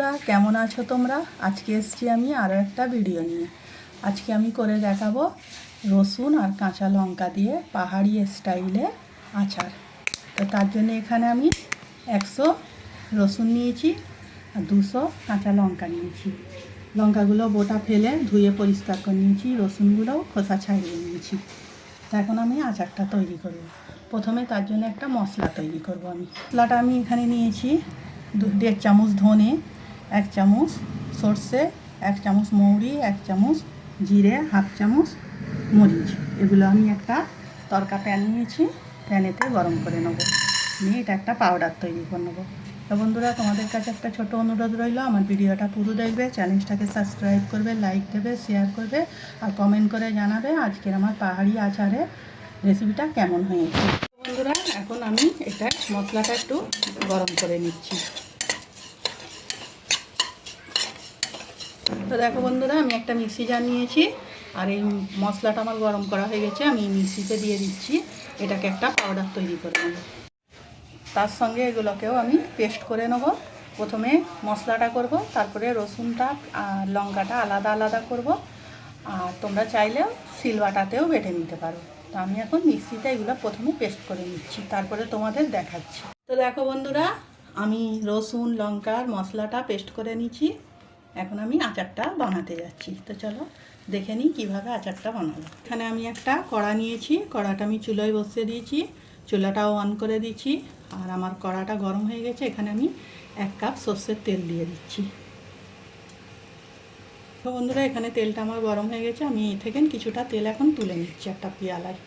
আছো তোমরা? আজকে এসছি আমি আরও একটা ভিডিও নিয়ে। আজকে আমি করে দেখাবো রসুন আর কাঁচা লঙ্কা দিয়ে পাহাড়ি স্টাইলে আচার। তো তার জন্য এখানে আমি একশো রসুন নিয়েছি আর দুশো কাঁচা লঙ্কা নিয়েছি। লঙ্কাগুলো বোটা ফেলে ধুয়ে পরিষ্কার করে নিয়েছি, রসুনগুলোও খোসা ছাড়িয়ে নিয়েছি। এখন আমি আচারটা তৈরি করব। প্রথমে তার জন্য একটা মশলা তৈরি করব আমি। মশলাটা আমি এখানে নিয়েছি দু- দেড় চামচ ধনে এক চামচ সর্ষে, এক চামচ মৌরি, এক চামচ জিরে, হাফ চামচ মরিচ। এগুলো আমি একটা তরকা প্যান নিয়েছি, প্যানেতে গরম করে নেব। নিয়ে এটা একটা পাউডার তৈরি করে নেব। তো বন্ধুরা, তোমাদের কাছে একটা ছোট অনুরোধ রইল। আমার ভিডিওটা পুরো দেখবে, চ্যানেলটাকে সাবস্ক্রাইব করবে, লাইক দেবে, শেয়ার করবে, আর কমেন্ট করে জানাবে আজকের আমার পাহাড়ি আচারে রেসিপিটা কেমন হয়েছে। বন্ধুরা, এখন আমি এটা মশলাটা একটু গরম করে নিচ্ছি। তো দেখো বন্ধুরা, আমি একটা মিক্সি জার নিয়েছি, আর এই মশলাটা আমার গরম করা হয়ে গেছে, আমি মিক্সিতে দিয়ে দিচ্ছি, এটাকে একটা পাউডার তৈরি করে নেব। তার সঙ্গে এগুলোকেও আমি পেস্ট করে নেব। প্রথমে মশলাটা করব, তারপরে রসুনটা আর লঙ্কাটা আলাদা আলাদা করব, আর তোমরা চাইলেও সিলবাটাতেও বেটে নিতে পারো। তো আমি এখন মিক্সিতে এগুলো প্রথমে পেস্ট করে নিচ্ছি, তারপরে তোমাদের দেখাচ্ছি। তো দেখো বন্ধুরা, আমি রসুন, লঙ্কার মশলাটা পেস্ট করে নিচ্ছি। এখন আমি আচারটা বানাতে যাচ্ছি। তো চলো দেখে নিই কীভাবে আচারটা বানাবো। এখানে আমি একটা কড়া নিয়েছি, কড়াটা আমি চুলোয় বসিয়ে দিয়েছি, চুলাটাও অন করে দিচ্ছি আর আমার কড়াটা গরম হয়ে গেছে, এখানে আমি এক কাপ সর্ষের তেল দিয়ে দিচ্ছি। তো বন্ধুরা, এখানে তেলটা আমার গরম হয়ে গেছে, আমি থেকে কিছুটা তেল এখন তুলে নিচ্ছি একটা পিয়ালায়।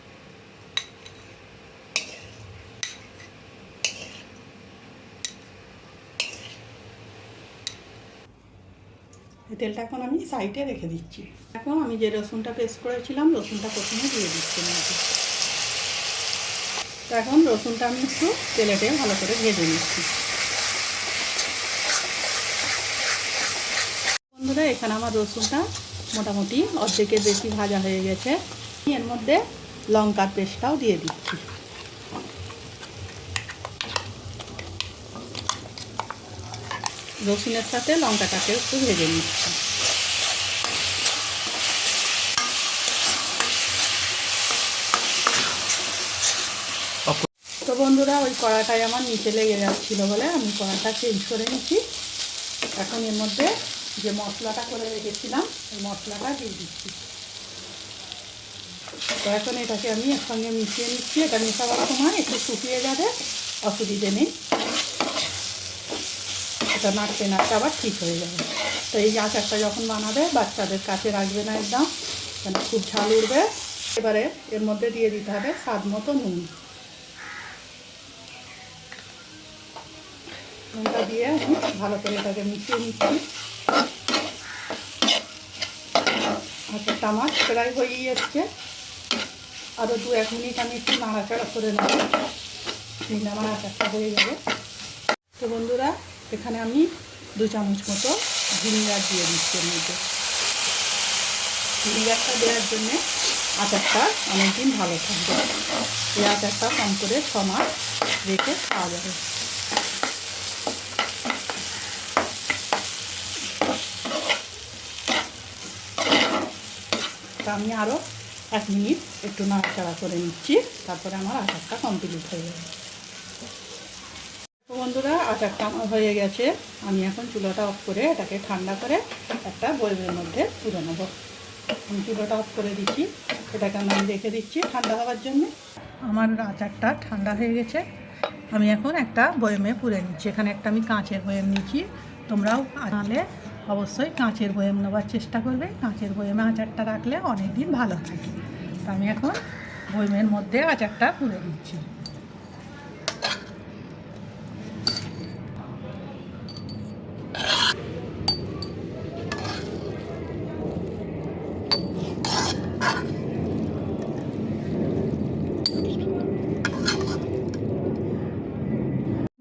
তেলটা এখন আমি সাইডে রেখে দিচ্ছি। এখন আমি যে রসুনটা পেস্ট করেছিলাম, রসুনটা প্রথমে দিয়ে দিচ্ছি এখন রসুনটা আমি একটু তেলেটে ভালো করে ভেজে নিচ্ছি। বন্ধুরা, এখানে আমার রসুনটা মোটামুটি অর্ধেকের বেশি ভাজা হয়ে গেছে। এর মধ্যে লঙ্কার পেস্টটাও দিয়ে দিচ্ছি। রসুনের সাথে লঙ্কাটাকে একটু ভেজে নিচ্ছি। তো বন্ধুরা, ওই কড়াটায় আমার নিচে লেগে যাচ্ছিল বলে আমি কড়াটা চেঞ্জ করে নিচ্ছি। এখন এর মধ্যে যে মশলাটা করে রেখেছিলাম, ওই মশলাটা দিয়ে দিচ্ছি। তো এখন এটাকে আমি একসঙ্গে মিশিয়ে নিচ্ছি। এটা মেশাবার সময় একটু শুকিয়ে যাবে, অসুবিধে নেই। এটা নাড়তে নাড়তে আবার ঠিক হয়ে যাবে। তো এই আচারটা যখন বানাবে, বাচ্চাদের কাছে রাখবে না একদম কেন খুব ঝাল উঠবে। এবারে এর মধ্যে দিয়ে দিতে হবে স্বাদ মতো নুন। নুনটা দিয়ে ভালো করে এটাকে মিশিয়ে নিচ্ছি। আচারটা আমার প্রায় হয়েই যাচ্ছে আরও দু এক মিনিট আমি একটু নাড়াচাড়া করে নেব। আমার আচারটা হয়ে যাবে তো বন্ধুরা এখানে আমি দু চামচ মতো ভিনিগার দিয়ে দিচ্ছি এর মধ্যে। ভিনিগারটা দেওয়ার জন্যে আচারটা অনেকদিন ভালো থাকবে। এই আচারটা কম করে ছ মাস রেখে খাওয়া যাবে। আমি আরও এক মিনিট একটু নাড়াচাড়া করে নিচ্ছি, তারপরে আমার আচারটা কমপ্লিট হয়ে যাবে। বন্ধুরা, আচারটা আমার হয়ে গেছে। আমি এখন চুলোটা অফ করে এটাকে ঠান্ডা করে একটা বইয়ের মধ্যে তুলে নেব। আমি চুলোটা অফ করে দিচ্ছি। এটাকে আমি রেখে দিচ্ছি ঠান্ডা হওয়ার জন্য। আমার আচারটা ঠান্ডা হয়ে গেছে। আমি এখন একটা বয়েমে পুরে নিচ্ছি। এখানে একটা আমি কাঁচের বয়েম নিচ্ছি। তোমরাও আনালে অবশ্যই কাঁচের বয়েম নেওয়ার চেষ্টা করবে। কাঁচের বয়েমে আচারটা রাখলে অনেক দিন ভালো থাকে। তো আমি এখন বয়েমের মধ্যে আচারটা পুরে দিচ্ছি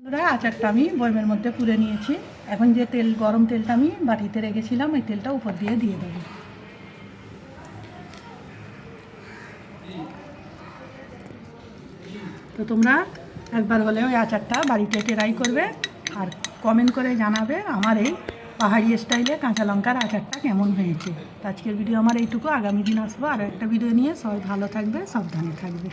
বন্ধুরা আচারটা আমি বয়মের মধ্যে পুরে নিয়েছি। এখন যে তেল, গরম তেলটা আমি বাটিতে রেখেছিলাম, ওই তেলটা উপর দিয়ে দিয়ে দেবো। তো তোমরা একবার হলে ওই আচারটা বাড়িতে ট্রাই করবে আর কমেন্ট করে জানাবে আমার এই পাহাড়ি স্টাইলে কাঁচা লঙ্কার আচারটা কেমন হয়েছে। আজকের ভিডিও আমার এইটুকু। আগামী দিন আসব আর একটা ভিডিও নিয়ে। সবাই ভালো থাকবে, সাবধানে থাকবে।